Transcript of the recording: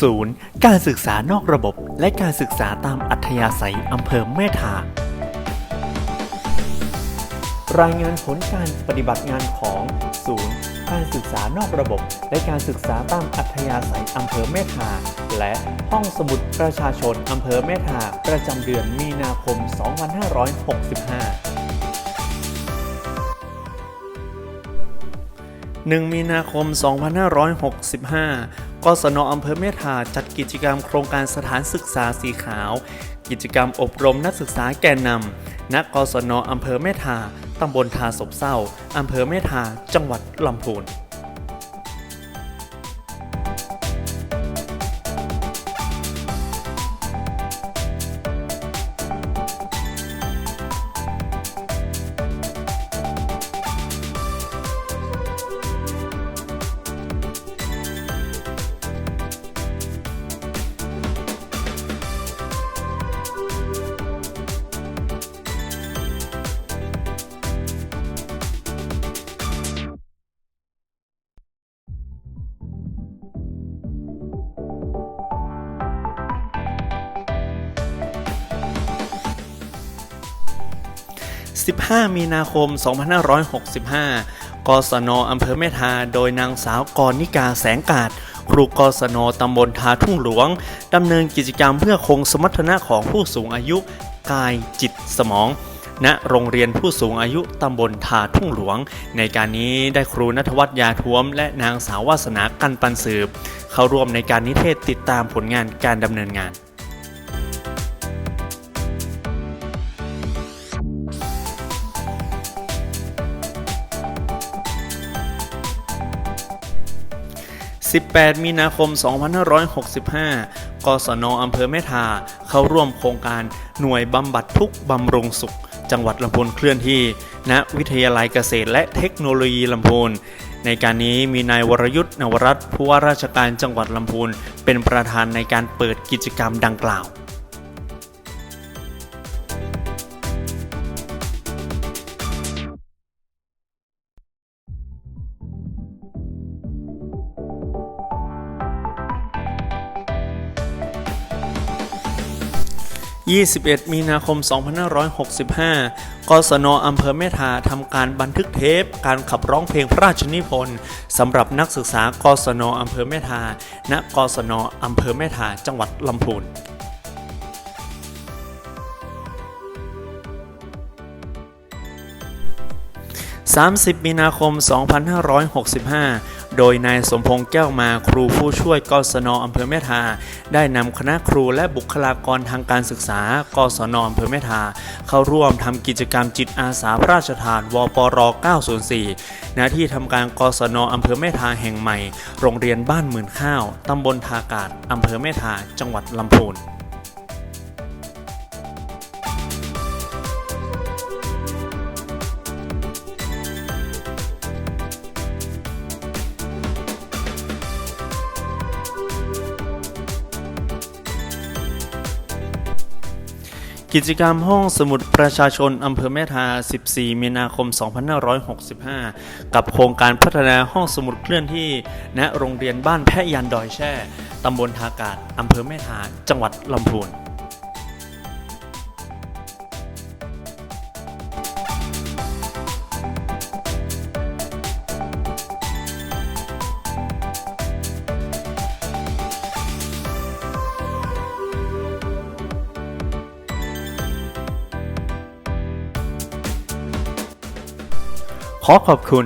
ศูนย์การศึกษานอกระบบ และการศึกษาตามอัธยาศัยอำเภอแม่ทารายงานผลการปฏิบัติงานของศูนย์การศึกษานอกระบบ และการศึกษาตามอัธยาศัยอำเภอแม่ทาและห้องสมุดประชาชนอำเภอแม่ทาประจำเดือนมีนาคม 2565 1 มีนาคม 2565 กศนอำเภอเมธาจัดกิจกรรมโครงการสถานศึกษาสีขาว กิจกรรมอบรมนักศึกษาแกนนำณกศนอำเภอเมธาตำบลทาศบเศร้าอำเภอเมธาจังหวัดลำพูน 15 มีนาคม 2565 กศนอำเภอแม่ทา โดยนางสาวกรนิกาแสงกาดครูกศนตำบลทาทุ่งหลวง ดำเนินกิจกรรมเพื่อคงสมรรถนะของผู้สูงอายุกายจิตสมองณโรงเรียนผู้สูงอายุตำบลทาทุ่งหลวง ในการนี้ได้ครูนัทวัฒน์ยาท้วม และนางสาววาสนากันปันสืบ เข้าร่วมในการนิเทศติดตามผลงานการดำเนินงาน 18 มีนาคม 2565 กศนอำเภอแม่ทา เข้าร่วมโครงการหน่วยบำบัดทุกบำรุงสุข จังหวัดลำพูนเคลื่อนที่ ณ วิทยาลัยเกษตรและเทคโนโลยีลำพูน ในการนี้มีนายวรยุทธ์นวรัตน์ผู้ว่าราชการจังหวัดลำพูน เป็นประธานในการเปิดกิจกรรมดังกล่าว 21 มีนาคม 2565 กศนอำเภอแม่ทาทำการบันทึกเทป การขับร้องเพลงพระราชนิพนธ์สำหรับนักศึกษากศนอำเภอแม่ทา ณ กศนอำเภอแม่ทา จังหวัดลำพูน30 มีนาคม 2565 โดยนายสมพงษ์แก้วมาครูผู้ช่วยกศนอำเภอแม่ทา ได้นำคณะครูและบุคลากรทางการศึกษากศนอำเภอแม่ทา เข้าร่วมทำกิจกรรมจิตอาสาพระราชทาน วปร 904 ณ ที่ทำการกศนอำเภอแม่ทาแห่งใหม่ โรงเรียนบ้านหมื่นข้าวตำบลทากาศอำเภอแม่ทา จังหวัดลำพูน กิจกรรมห้องสมุดประชาชนอำเภอแม่ทา 14 มีนาคม 2565 กับโครงการพัฒนาห้องสมุดเคลื่อนที่ ณ โรงเรียนบ้านแพะยันดอยแช่ ตำบลทากาศอำเภอแม่ทา จังหวัดลำพูน ขอขอบคุณ